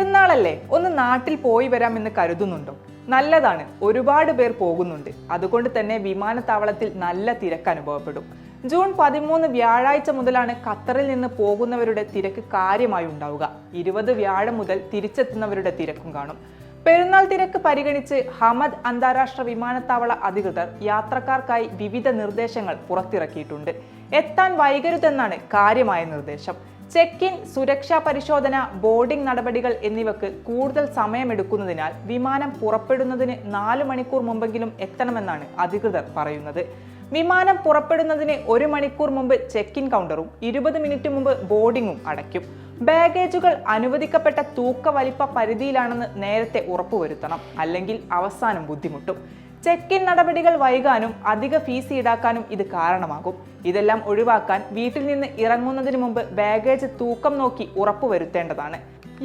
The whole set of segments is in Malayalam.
പെരുന്നാളല്ലേ? ഒന്ന് നാട്ടിൽ പോയി വരാമെന്ന് കരുതുന്നുണ്ടോ? നല്ലതാണ്. ഒരുപാട് പേർ പോകുന്നുണ്ട്. അതുകൊണ്ട് തന്നെ വിമാനത്താവളത്തിൽ നല്ല തിരക്ക് അനുഭവപ്പെടും. ജൂൺ പതിമൂന്ന് വ്യാഴാഴ്ച മുതലാണ് ഖത്തറിൽ നിന്ന് പോകുന്നവരുടെ തിരക്ക് കാര്യമായി ഉണ്ടാവുക. ഇരുപത് വ്യാഴം മുതൽ തിരിച്ചെത്തുന്നവരുടെ തിരക്കും കാണും. പെരുന്നാൾ തിരക്ക് പരിഗണിച്ച് ഹമദ് അന്താരാഷ്ട്ര വിമാനത്താവള അധികൃതർ യാത്രക്കാർക്കായി വിവിധ നിർദ്ദേശങ്ങൾ പുറത്തിറക്കിയിട്ടുണ്ട്. എത്താൻ വൈകരുതെന്നാണ് കാര്യമായ നിർദ്ദേശം. ചെക്ക് ഇൻ സുരക്ഷാ പരിശോധന ബോർഡിംഗ് നടപടികൾ എന്നിവയ്ക്ക് കൂടുതൽ സമയമെടുക്കുന്നതിനാൽ വിമാനം പുറപ്പെടുന്നതിന് നാല് മണിക്കൂർ മുമ്പെങ്കിലും എത്തണമെന്നാണ് അധികൃതർ പറയുന്നത്. വിമാനം പുറപ്പെടുന്നതിന് ഒരു മണിക്കൂർ മുമ്പ് ചെക്ക് ഇൻ കൗണ്ടറും ഇരുപത് മിനിറ്റ് മുമ്പ് ബോർഡിംഗും അടയ്ക്കും. ബാഗേജുകൾ അനുവദിക്കപ്പെട്ട തൂക്ക വലിപ്പ പരിധിയിലാണെന്ന് നേരത്തെ ഉറപ്പുവരുത്തണം അല്ലെങ്കിൽ അവസാനം ബുദ്ധിമുട്ടും. ചെക്ക് ഇൻ നടപടികൾ വൈകാനും അധിക ഫീസ് ഈടാക്കാനും ഇത് കാരണമാകും. ഇതെല്ലാം ഒഴിവാക്കാൻ വീട്ടിൽ നിന്ന് ഇറങ്ങുന്നതിന് മുമ്പ് ബാഗേജ് തൂക്കം നോക്കി ഉറപ്പുവരുത്തേണ്ടതാണ്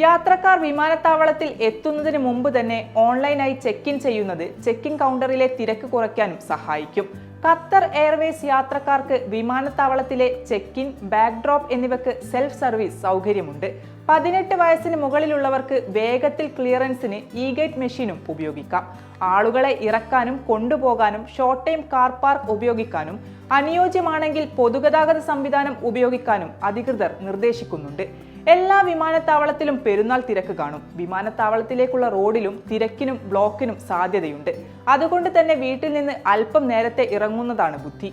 യാത്രക്കാർ വിമാനത്താവളത്തിൽ എത്തുന്നതിന് മുമ്പ് തന്നെ ഓൺലൈനായി ചെക്ക് ഇൻ ചെയ്യുന്നത് ചെക്കിംഗ് കൗണ്ടറിലെ തിരക്ക് കുറയ്ക്കാനും സഹായിക്കും. ഖത്തർ എയർവേസ് യാത്രക്കാർക്ക് വിമാനത്താവളത്തിലെ ചെക്ക് ഇൻ ബാക്ക് ഡ്രോപ്പ് എന്നിവയ്ക്ക് സെൽഫ് സർവീസ് സൗകര്യമുണ്ട്. പതിനെട്ട് വയസ്സിന് മുകളിലുള്ളവർക്ക് വേഗത്തിൽ ക്ലിയറൻസിന് ഇ ഗേറ്റ് മെഷീനും ഉപയോഗിക്കാം. ആളുകളെ ഇറക്കാനും കൊണ്ടുപോകാനും ഷോർട്ട് ടൈം കാർ പാർക്ക് ഉപയോഗിക്കാനും അനുയോജ്യമാണെങ്കിൽ പൊതുഗതാഗത സംവിധാനം ഉപയോഗിക്കാനും അധികൃതർ നിർദ്ദേശിക്കുന്നുണ്ട്. എല്ലാ വിമാനത്താവളത്തിലും പെരുന്നാൾ തിരക്ക് കാണും. വിമാനത്താവളത്തിലേക്കുള്ള റോഡിലും തിരക്കിനും ബ്ലോക്കിനും സാധ്യതയുണ്ട്. അതുകൊണ്ട് തന്നെ വീട്ടിൽ നിന്ന് അല്പം നേരത്തെ ഇറങ്ങുന്നതാണ് ബുദ്ധി.